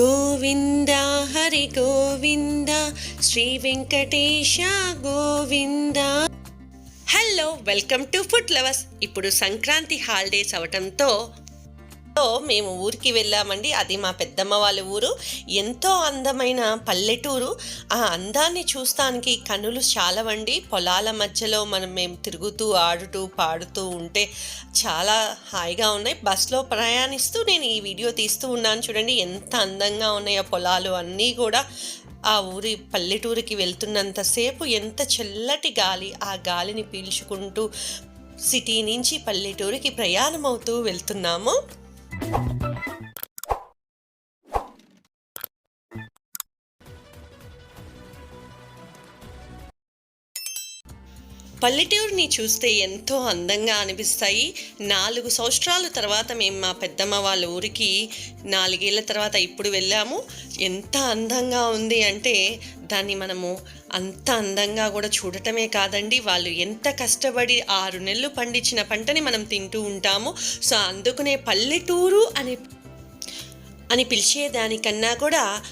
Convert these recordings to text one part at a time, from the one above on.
Govinda Hari Govinda Sri Venkatesa Govinda. Hello welcome to food lovers ఇప్పుడు Sankranti holidays అవటంతో so మేము ఊరికి వెళ్ళామండి. అది మా పెద్దమ్మ వాళ్ళ ఊరు. ఎంతో అందమైన పల్లెటూరు. ఆ అందాన్ని చూస్తానికి కనులు చాలవండి. పొలాల మధ్యలో మనం మేము తిరుగుతూ ఆడుతూ పాడుతూ ఉంటే చాలా హాయిగా ఉన్నాయి. బస్లో ప్రయాణిస్తూ నేను ఈ వీడియో తీస్తూ ఉన్నాను చూడండి. ఎంత అందంగా ఉన్నాయో పొలాలు. అన్నీ కూడా ఆ ఊరి పల్లెటూరికి వెళ్తున్నంతసేపు ఎంత చల్లటి గాలి. ఆ గాలిని పీల్చుకుంటూ సిటీ నుంచి పల్లెటూరికి ప్రయాణం అవుతూ వెళ్తున్నాము. Bye. పల్లెటూరుని చూస్తే ఎంతో అందంగా అనిపిస్తాయి. నాలుగు సంవత్సరాల తర్వాత మేము మా పెద్దమ్మ వాళ్ళ ఊరికి నాలుగేళ్ళ తర్వాత ఇప్పుడు వెళ్ళాము. ఎంత అందంగా ఉంది అంటే దాన్ని మనము అంత అందంగా కూడా చూడటమే కాదండి. వాళ్ళు ఎంత కష్టపడి ఆరు నెలలు పండించిన పంటని మనం తింటూ ఉంటాము. సో అందుకనే పల్లెటూరు అని అని పిలిచేదానికన్నా కూడా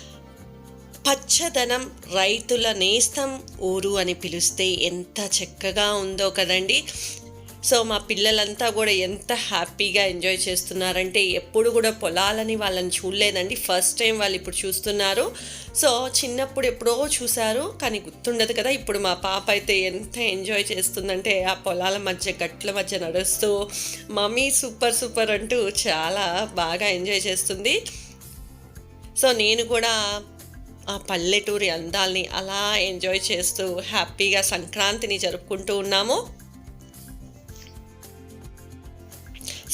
పచ్చదనం రైతుల నేస్తం ఊరు అని పిలిస్తే ఎంత చక్కగా ఉందో కదండి. సో మా పిల్లలంతా కూడా ఎంత హ్యాపీగా ఎంజాయ్ చేస్తున్నారంటే ఎప్పుడు కూడా పొలాలని వాళ్ళని చూడలేదండి. ఫస్ట్ టైం వాళ్ళు ఇప్పుడు చూస్తున్నారు. సో చిన్నప్పుడు ఎప్పుడో చూశారు కానీ గుర్తుండదు కదా. ఇప్పుడు మా పాప అయితే ఎంత ఎంజాయ్ చేస్తుందంటే ఆ పొలాల మధ్య గట్ల మధ్య నడుస్తూ మమ్మీ సూపర్ సూపర్ అంటూ చాలా బాగా ఎంజాయ్ చేస్తుంది. సో నేను కూడా ఆ పల్లెటూరి అందాల్ని అలా ఎంజాయ్ చేస్తూ హ్యాపీగా సంక్రాంతిని జరుపుకుంటూ ఉన్నాము.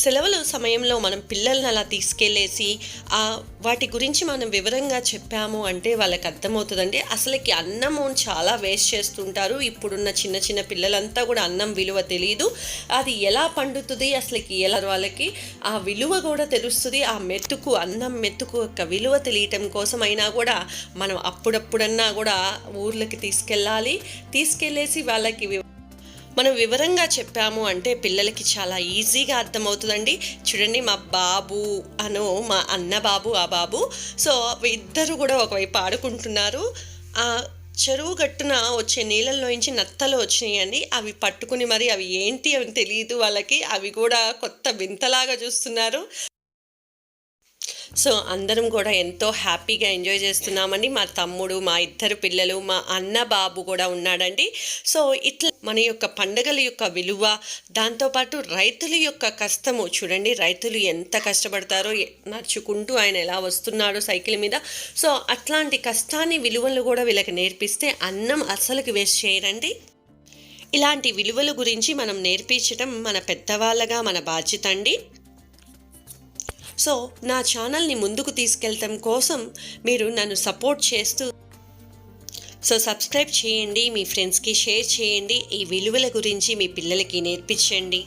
సెలవుల సమయంలో మనం పిల్లల్ని అలా తీసుకెళ్ళేసి ఆ వాటి గురించి మనం వివరంగా చెప్పాము అంటే వాళ్ళకి అర్థమవుతుందండి. అసలుకి అన్నము చాలా వేస్ట్ చేస్తుంటారు. ఇప్పుడున్న చిన్న చిన్న పిల్లలంతా కూడా అన్నం విలువ తెలియదు అది ఎలా పండుతుంది అసలుకి ఎలా వాళ్ళకి ఆ విలువ కూడా తెలుస్తుంది. ఆ మెతుకు అన్నం మెతుకు యొక్క విలువ తెలియటం కోసమైనా కూడా మనం అప్పుడప్పుడన్నా కూడా ఊర్లకి తీసుకెళ్ళాలి. తీసుకెళ్ళేసి వాళ్ళకి మనం వివరంగా చెప్పాము అంటే పిల్లలకి చాలా ఈజీగా అర్థమవుతుందండి. చూడండి మా బాబు అను మా అన్న బాబు ఆ బాబు. సో ఇద్దరు కూడా ఒకవైపు ఆడుకుంటున్నారు. ఆ చెరువు గట్టున వచ్చే నీళ్ళల్లోంచి నత్తలు వచ్చినాయండి. అవి పట్టుకుని మరి అవి ఏంటి అని తెలియదు వాళ్ళకి. అవి కూడా కొత్త వింతలాగా చూస్తున్నారు. సో అందరం కూడా ఎంతో హ్యాపీగా ఎంజాయ్ చేస్తున్నామండి. మా తమ్ముడు మా ఇద్దరు పిల్లలు మా అన్న బాబు కూడా ఉన్నాడండి. సో ఇట్లా మన యొక్క పండగల యొక్క విలువ దాంతోపాటు రైతుల యొక్క కష్టము చూడండి. రైతులు ఎంత కష్టపడతారో నడుచుకుంటూ ఆయన ఎలా వస్తున్నాడో సైకిల్ మీద. సో అట్లాంటి కష్టాన్ని విలువలు కూడా వీళ్ళకి నేర్పిస్తే అన్నం అసలుకి వేస్ట్ చేయరండి. ఇలాంటి విలువల గురించి మనం నేర్పించడం మన పెద్దవాళ్ళగా మన బాధ్యత అండి. సో నా ఛానల్ని ముందుకు తీసుకెళ్ళటం కోసం మీరు నన్ను సపోర్ట్ చేస్తూ సో సబ్స్క్రైబ్ చేయండి మీ ఫ్రెండ్స్కి షేర్ చేయండి ఈ విలువల గురించి మీ పిల్లలకి నేర్పించండి.